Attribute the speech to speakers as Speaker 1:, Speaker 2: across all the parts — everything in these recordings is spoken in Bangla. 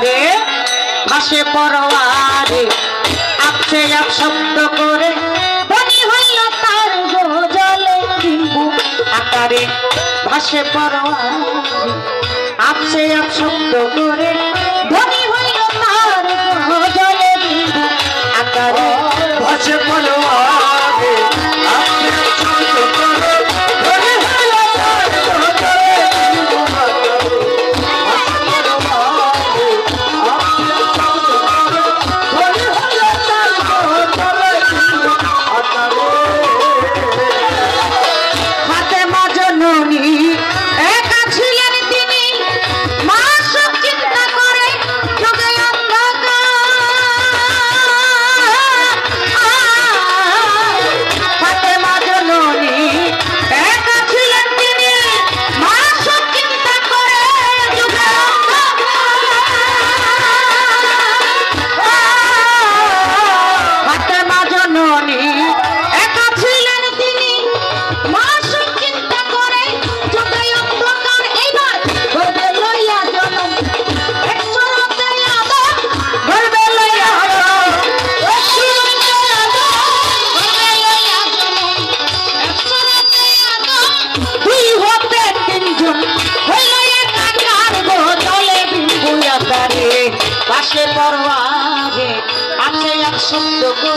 Speaker 1: রে ভাসে পরে আপসে এক শব্দ করে, বনি হইল তার জলে কিম্বু আকারে ভাসে পরে আপসে এক শব্দ করে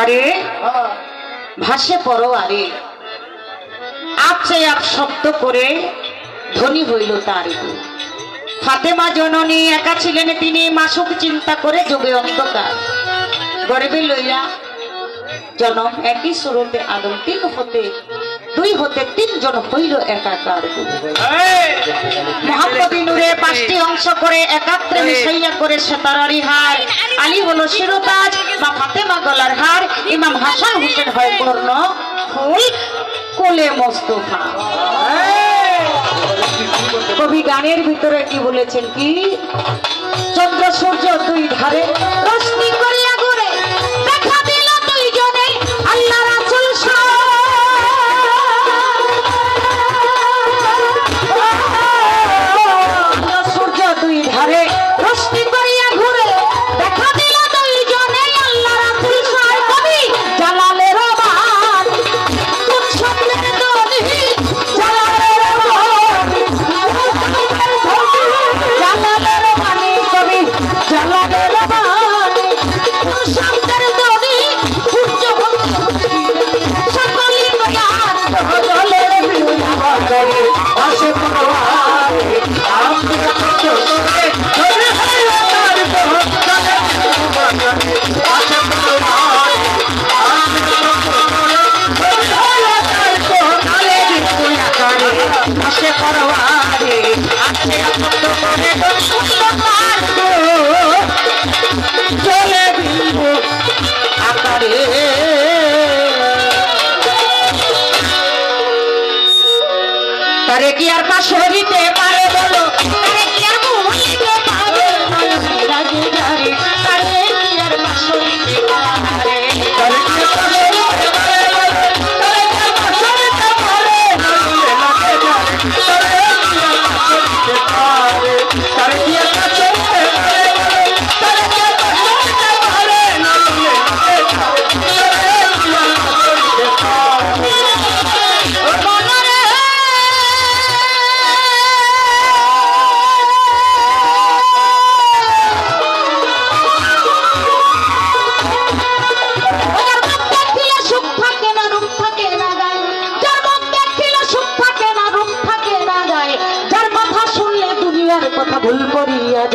Speaker 1: তারে
Speaker 2: ভাসে
Speaker 1: পর আরে আছে এক শব্দ করে ধনী হইল তার ফাতেমা জননী একা ছিলেন তিনি, মাসুক চিন্তা করে যোগে অন্ধকার। গরিবে লইয়া, জনম একই সুরতে আদন্তিক হতে দুই হতে তিনজন হইল একাকার। মোহাম্মদী নূরে পাঁচটি অংশ করে একাত্রে মিশাইয়া করে সেতারারি হার। আলী হলো শিরোতাজ বা ফাতেমা গলার হার। ইমাম হাসান হোসেন হয় বর্ণ ফুল কোলে মোস্তফা। কবি গানের ভিতরে কি বলেছেন কি? চন্দ্র সূর্য দুই ধারে রশ্মি করে আশেপাশে আর পাশে পারে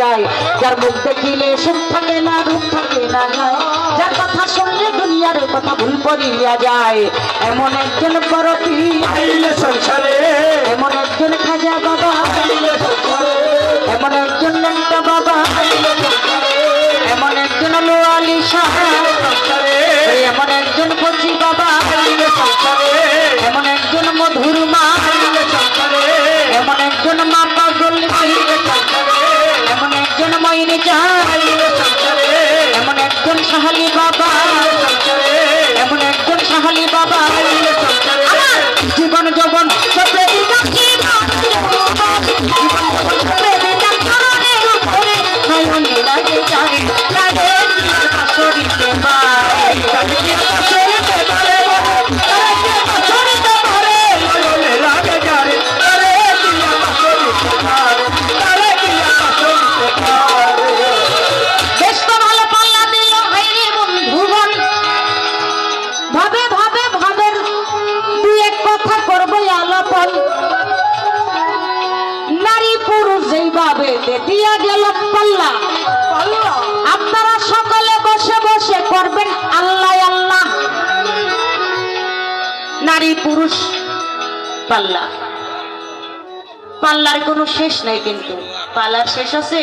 Speaker 1: যায়। যার মুখ দেখিলে সুখ থাকে না রূপ থাকে না। যার কথা শুনলে দুনিয়ার কথা ভুল করিয়া যায়। এমন একজন বড় পীর
Speaker 2: আইলে সংসারে,
Speaker 1: এমন একজন খাজা বাবা। এমন একজন ময়নি চান এমন একজন সাহালি বাবা। এমন একজন সাহালি বাবা। জীবন যৌবন পুরুষ পাল্লা। পাল্লার কোনো শেষ নাই কিন্তু। পাল্লার শেষ আছে?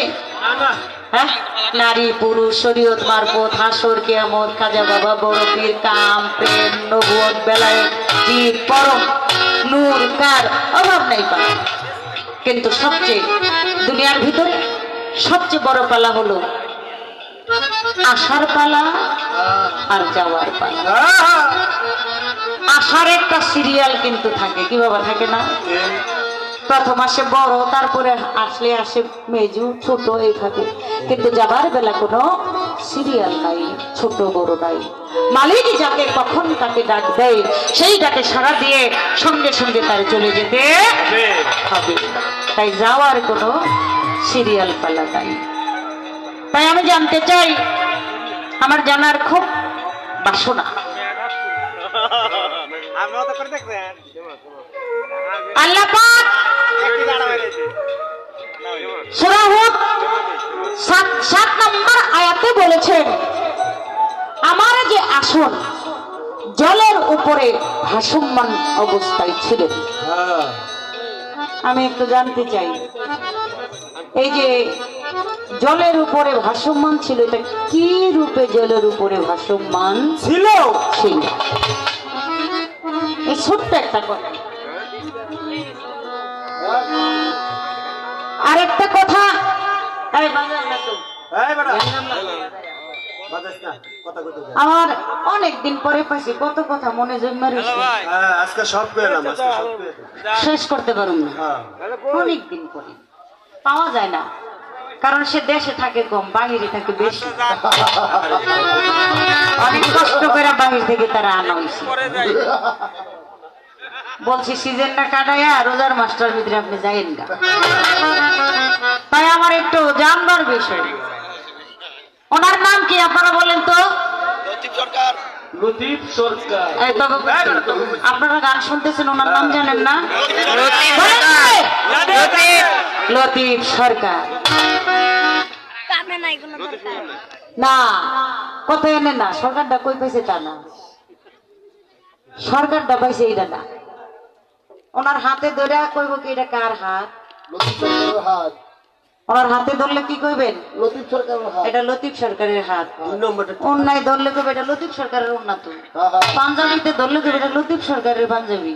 Speaker 1: হ্যাঁ? নারী, পুরুষ, শরীয়ত, মারফত, হাসর, কেয়ামত, খাজা বাবা, বড় পীর, কাম, প্রেম, নবুয়ত বেলায় জীব পরম, নূর, কার, অভাব নাই পা কিন্তু সবচেয়ে দুনিয়ার ভিতরে সবচেয়ে বড় পালা হলো আসার পালা আর যাওয়ার পালা একটা সিরিয়াল কিন্তু থাকে কি বাবা থাকে না? প্রথম আসে বড়, তারপরে আসলে আসে মেজু, ছোট এইভাবে। কিন্তু যাবার বেলা কোনো সিরিয়াল নাই, ছোট বড় নাই। মালিক যাকে কখন তাকে ডাক দেয় সেই ডাকে সারা দিয়ে সঙ্গে সঙ্গে তার চলে যেতে হবে। তাই যাওয়ার কোনো সিরিয়াল পালা নাই। তাই আমি জানতে চাই, আমার জানার খুব বাসনা। আল্লাহ পাক সূরা হুদ নম্বর আয়াতে বলেছেন আমার যে আসন জলের উপরে ভাসমান অবস্থায় ছিলেন। আমি একটু জানতে চাই এই যে জলের উপরে ভাসমান ছিল এটা কি রূপে জলের উপরে ভাসমান
Speaker 2: ছিল?
Speaker 1: ছিল? এই ছোট্ট একটা কথা।
Speaker 2: বাজাস না কথা
Speaker 1: আমার অনেক দিন পরে পাইছি কত কথা মনে জন্মে
Speaker 2: হ্যাঁ, আজকে সব পেলাম আজকে সব পেলাম
Speaker 1: শেষ করতে পারুম না।
Speaker 2: হ্যাঁ।
Speaker 1: অনেক দিন পরে। পাওয়া যায় না। কারণ সে দেশে থাকে কম বাহিরে থাকে বেশি। অনেক কষ্ট করে বাহির থেকে তারা আনা হয়েছে বলছি সিজনটা কাটাইয়া রোজার মাস্টার ভিতরে আপনি যাইন গা। তাই আমার একটু জানবার বিষয়। ওনার নাম কি? আপনারা বলেন তো।
Speaker 2: লতিফ সরকার।
Speaker 1: আপনারা গান শুনতেছেন ওনার নাম জানেন না? লতিফ সরকার। না কত এনে না? সরকারটা কই পাইছে তা না? সরকারটা পাইছে এইটা না। ওনার হাতে ধরে কইব কি এটা কার হাত?
Speaker 3: হাত।
Speaker 1: ওনার হাতে ধরলে কি কইবেন?
Speaker 3: লতিফ সরকারের হাত।
Speaker 1: এটা লতিফ সরকারের হাত। অন্যায় ধরলে কইবে এটা লতিফ সরকারের উন্নত
Speaker 3: হ্যাঁ হ্যাঁ।
Speaker 1: পাঞ্জাবিতে ধরলে কইবে এটা লতিফ সরকারের পাঞ্জাবি।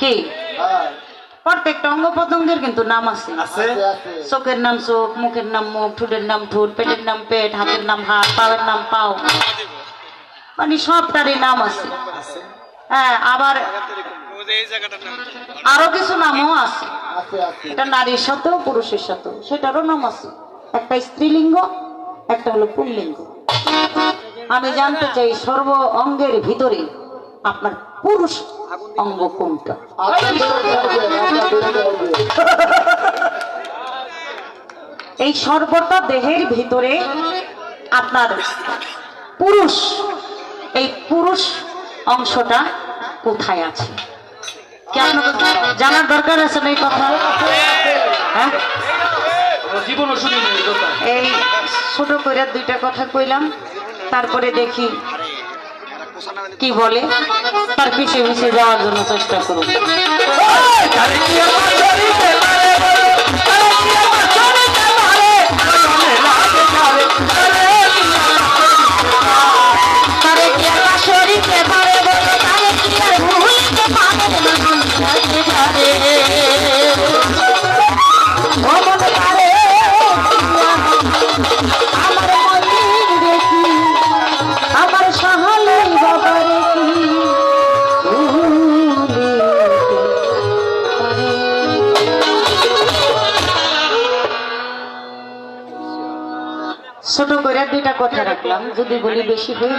Speaker 1: কি?
Speaker 3: হ্যাঁ।
Speaker 1: প্রত্যেকটা অঙ্গ প্রত্যঙ্গের কিন্তু নাম আছে।
Speaker 2: আছে
Speaker 3: আছে। আছে
Speaker 1: চোখের নাম চোখ মুখের নাম মুখ ঠোঁটের নাম ঠোঁট পেটের নাম পেট হাতের নাম হাত পায়ের নাম পাও। মানে সবটারই নাম আছে।
Speaker 2: আছে।
Speaker 1: হ্যাঁ আবার আরও কিছু নামও আছে। এটা নারীর সাথেও পুরুষের সাথেও। সেটারও নাম আছে। একটা স্ত্রীলিঙ্গ, একটা হলো পুল্লিঙ্গ। আমি জানতে চাই, সর্ব অঙ্গের ভিতরে আপনার পুরুষ অঙ্গ কোনটা? এই সর্বটা দেহের ভিতরে আপনার পুরুষ, এই পুরুষ অংশটা কোথায় আছে? কি আপনাদের জানার দরকার আছে না এই কথা? হ্যাঁ?
Speaker 2: জীবনও শুনি কথা।
Speaker 1: এই ছোট করে দুইটা কথা কইলাম তারপরে দেখি কি বলে তার পিছিয়ে পিছিয়ে যাওয়ার জন্য চেষ্টা করুন। রাখলাম যদি বলি বেশি হয়ে